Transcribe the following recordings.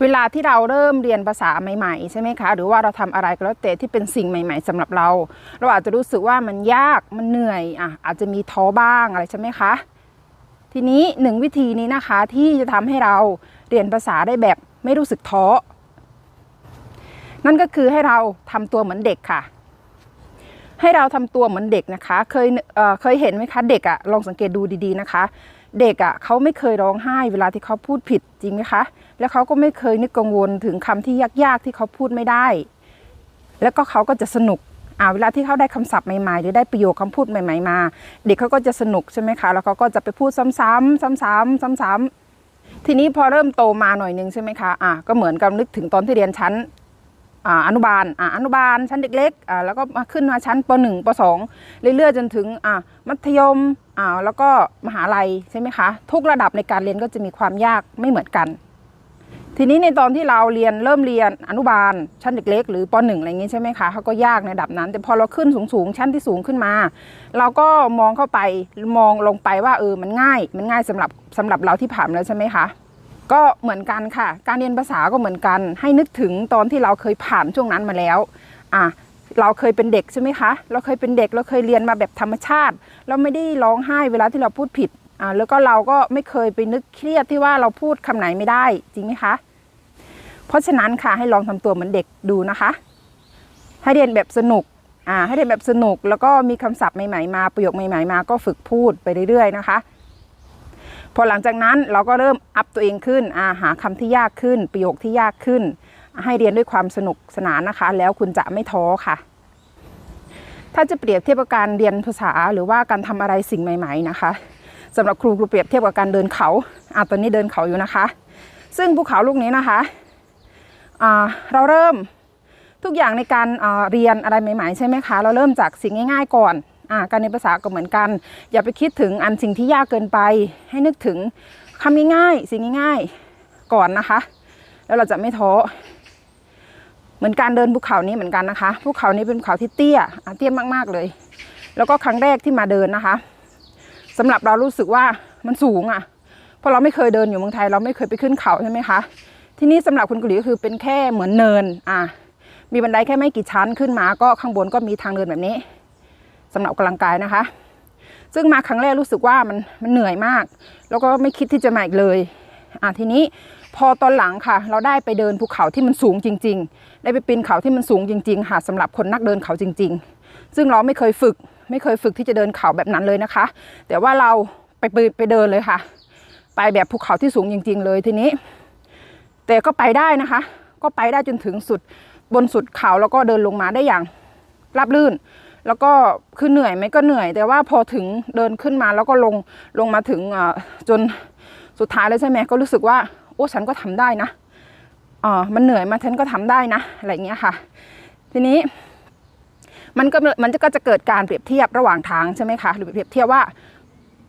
เวลาที่เราเริ่มเรียนภาษาใหม่ๆใช่ไหมคะ หรือว่าเราทำอะไรก็แล้วแต่ที่เป็นสิ่งใหม่ ๆสำหรับเรา เราอาจจะรู้สึกว่ามันยากมันเหนื่อยอะอาจจะมีท้อบ้างอะไรใช่ไหมคะ ทีนี้หนึ่งวิธีนี้นะคะที่จะทำให้เราเรียนภาษาได้แบบไม่รู้สึกท้อนั่นก็คือให้เราทำตัวเหมือนเด็กค่ะ ให้เราทำตัวเหมือนเด็กนะคะ เคยเเคยเห็นไหมคะเด็กอะลองสังเกตดูดีๆนะคะ เด็กอะเขาไม่เคยร้องไห้เวลาที่เขาพูดผิดจริงไหมคะ แล้วเขาก็ไม่เคยนึกกังวลถึงคำที่ยากๆที่เขาพูดไม่ได้ แล้วก็เขาก็จะสนุกอ่าเวลาที่เขาได้คำศัพท์ใหม่ๆ หรือได้ประโยคคำพูดใหม่ ๆ มา เด็กเขาก็จะสนุกใช่ไหมคะ แล้วเขาก็จะไปพูดซ้ำๆซ้ำๆซ้ำๆทีนี้พอเริ่มโตมาหน่อยนึงใช่ไหมคะอะก็เหมือนกับนึกถึงตอนที่เรียนชั้น อนุบาลออนุบาลชั้นเด็กเล็กแล้วก็มาขึ้นมาชั้นป .1 ป .2 เรื่อยๆจนถึงมัธยมแล้วก็มหาลัยใช่ไหมคะ ทุกระดับในการเรียนก็จะมีความยากไม่เหมือนกัน ทีนี้ในตอนที่เราเรียนเริ่มเรียนอนุบาลชั้นเด็กเล็กหรือป .1 อะไรอย่างงี้ใช่ไหมคะเขาก็ยากในระดับนั้น แต่พอเราขึ้นสูงๆชั้นที่สูงขึ้นมา เราก็มองเข้าไปมองลงไปว่าเออมันง่ายมันง่ายสำหรับสำหรับเราที่ผ่านแล้วใช่ไหมคะ ก็เหมือนกันค่ะ การเรียนภาษาก็เหมือนกัน ให้นึกถึงตอนที่เราเคยผ่านช่วงนั้นมาแล้วอะเราเคยเป็นเด็กใช่ไหมคะ เราเคยเป็นเด็กเราเคยเรียนมาแบบธรรมชาติ เราไม่ได้ร้องไห้เวลาที่เราพูดผิดอ่าแล้วก็เราก็ไม่เคยไปนึกเครียดที่ว่าเราพูดคำไหนไม่ได้จริงไหมคะ เพราะฉะนั้นค่ะให้ลองทำตัวเหมือนเด็กดูนะคะ ให้เรียนแบบสนุกอ่าให้เรียนแบบสนุกแล้วก็มีคำศัพท์ใหม่ๆมาประโยคใหม่ๆมาก็ฝึกพูดไปเรื่อยๆนะคะ พอหลังจากนั้นเราก็เริ่มอัพตัวเองขึ้นอาหาคำที่ยากขึ้น ประโยคที่ยากขึ้น ให้เรียนด้วยความสนุกสนานนะคะ แล้วคุณจะไม่ท้อค่ะ ถ้าจะเปรียบเทียบกับการเรียนภาษาหรือว่าการทำอะไรสิ่งใหม่ ๆ นะคะสำหรับครูครูเปรียบเทียบกับการเดินเขาอะตอนนี้เดินเขาอยู่นะคะ ซึ่งภูเขาลูกนี้นะคะอ่าเราเริ่มทุกอย่างในการเรียนอะไรใหม่ ๆ ใช่ไหมคะ เราเริ่มจากสิ่งง่าย ๆ ก่อน อ่าการเรียนภาษาก็เหมือนกัน อย่าไปคิดถึงอันสิ่งที่ยากเกินไป ให้นึกถึงคำง่ายๆสิ่งง่ายๆก่อนนะคะ แล้วเราจะไม่ท้อเหมือนการเดินภูเขานี้เหมือนกันนะคะภูเขานี้เป็นภูเขาที่เตี้ยเตี้ยมากๆเลย แล้วก็ครั้งแรกที่มาเดินนะคะสำหรับเรารู้สึกว่ามันสูงอะเพราะเราไม่เคยเดินอยู่เมืองไทย เราไม่เคยไปขึ้นเขาใช่ไหมคะที่นี่สำหรับคุณกุลีก็คือเป็นแค่เหมือนเนินอะมีบันไดแค่ไม่กี่ชั้นขึ้นมา ก็ข้างบนก็มีทางเดินแบบนี้ สำหรับกกำลังกายนะคะ ซึ่งมาครั้งแรกรู้สึกว่ามันมันเหนื่อยมาก แล้วก็ไม่คิดที่จะมาอีกเลยอะทีนี้พอตอนหลังค่ะ เราได้ไปเดินภูเขาที่มันสูงจริง ๆ ได้ไปปีนเขาที่มันสูงจริง ๆ ค่ะสำหรับคนนักเดินเขาจริง ๆ ซึ่งเราไม่เคยฝึก ไม่เคยฝึกที่จะเดินเขาแบบนั้นเลยนะคะ แต่ว่าเราไปไปเดินเลยค่ะ ไปแบบภูเขาที่สูงจริง ๆ เลยทีนี้ แต่ก็ไปได้นะคะ ก็ไปได้จนถึงสุดบนสุดเขาแล้วก็เดินลงมาได้อย่างราบรื่น แล้วก็คือเหนื่อยไหมก็เหนื่อย แต่ว่าพอถึงเดินขึ้นมาแล้วก็ลงลงมาถึงจนสุดท้ายแล้วใช่ไหมก็รู้สึกว่าโอ้ฉันก็ทำได้นะอ่ามันเหนื่อยมาฉันก็ทำได้นะอะไรเงี้ยค่ะ ทีนี้มันก็มันก็จะเกิดการเปรียบเทียบระหว่างทางใช่ไหมคะหรือเปรียบเทียบว่า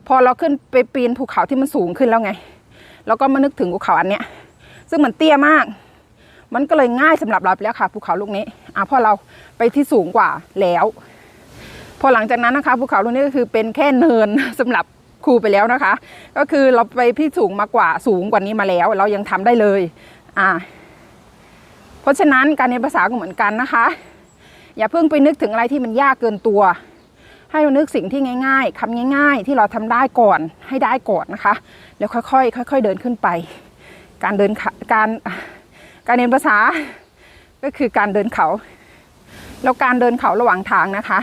พอเราขึ้นไปปีนภูเขาที่มันสูงขึ้นแล้วไง แล้วก็มานึกถึงภูเขาอันเนี้ย ซึ่งมันเตี้ยมาก มันก็เลยง่ายสำหรับเราไปแล้วค่ะภูเขาลูกนี้อะพอเราไปที่สูงกว่าแล้ว พอหลังจากนั้นนะคะภูเขาลูกนี้ก็คือเป็นแค่เนินสำหรับครูไปแล้วนะคะ ก็คือเราไปที่สูงมากว่าสูงกว่านี้มาแล้ว เรายังทำได้เลยอ่าเพราะฉะนั้นการเรียนภาษาก็เหมือนกันนะคะ อย่าเพิ่งไปนึกถึงอะไรที่มันยากเกินตัว ให้เรานึกสิ่งที่ง่าย ๆคำง่าย ๆ ที่เราทำได้ก่อนให้ได้ก่อนนะคะ แล้วค่อยๆค่อย ๆ เดินขึ้นไป การเดินการการเรียนภาษาก็คือการเดินเขา แล้วการเดินเขาระหว่างทางนะคะ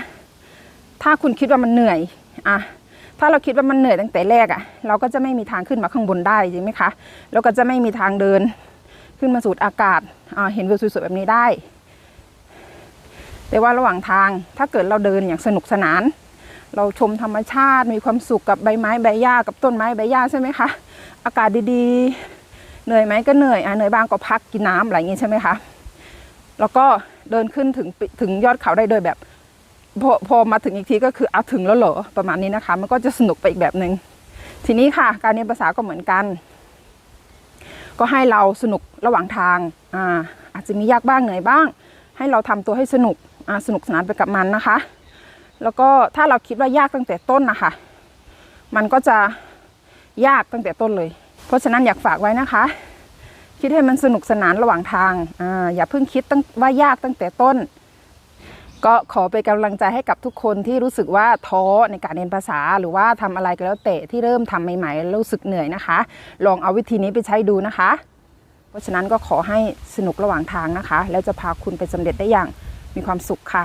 ถ้าคุณคิดว่ามันเหนื่อยอะถ้าเราคิดว่ามันเหนื่อยตั้งแต่แรกอะ่ะ เราก็จะไม่มีทางขึ้นมาข้างบนได้จริงไหมคะแล้วก็จะไม่มีทางเดินขึ้นมาสูดอากาศอ่าเห็นวิวสวยๆแบบนี้ได้ แต่ว่าระหว่างทางถ้าเกิดเราเดินอย่างสนุกสนาน เราชมธรรมชาติมีความสุขกับใบไม้ใบหญ้ากับต้นไม้ใบหญ้าใช่ไหมคะอากาศดีๆ เหนื่อยไหมก็เหนื่อยอะเหนื่อยบ้างก็พักกินน้ำอะไรอย่างงี้ใช่ไหมคะแล้วก็เดินขึ้นถึงถึงยอดเขาได้โดยแบบ พอพอมาถึงอีกทีก็คือเอาถึงแล้วเหรอประมาณนี้นะคะ มันก็จะสนุกไปอีกแบบหนึ่งทีนี้ค่ะ การเรียนภาษาก็เหมือนกัน ก็ให้เราสนุกระหว่างทางอ่าอาจจะมียากบ้างเหนื่อยบ้าง ให้เราทำตัวให้สนุกอ่าสนุกสนานไปกับมันนะคะ แล้วก็ถ้าเราคิดว่ายากตั้งแต่ต้นนะคะ มันก็จะยากตั้งแต่ต้นเลย เพราะฉะนั้นอยากฝากไว้นะคะคคิดให้มันสนุกสนานระหว่างทางอ่าอย่าเพิ่งคิดตั้งว่ายากตั้งแต่ต้น ก็ขอเป็นกำลังใจให้กับทุกคนที่รู้สึกว่าท้อในการเรียนภาษา หรือว่าทำอะไรก็แล้วแต่ที่เริ่มทำใหม่ๆแล้วรู้สึกเหนื่อยนะคะ ลองเอาวิธีนี้ไปใช้ดูนะคะ เพราะฉะนั้นก็ขอให้สนุกระหว่างทางนะคะ แล้วจะพาคุณไปสำเร็จได้อย่างมีความสุขค่ะ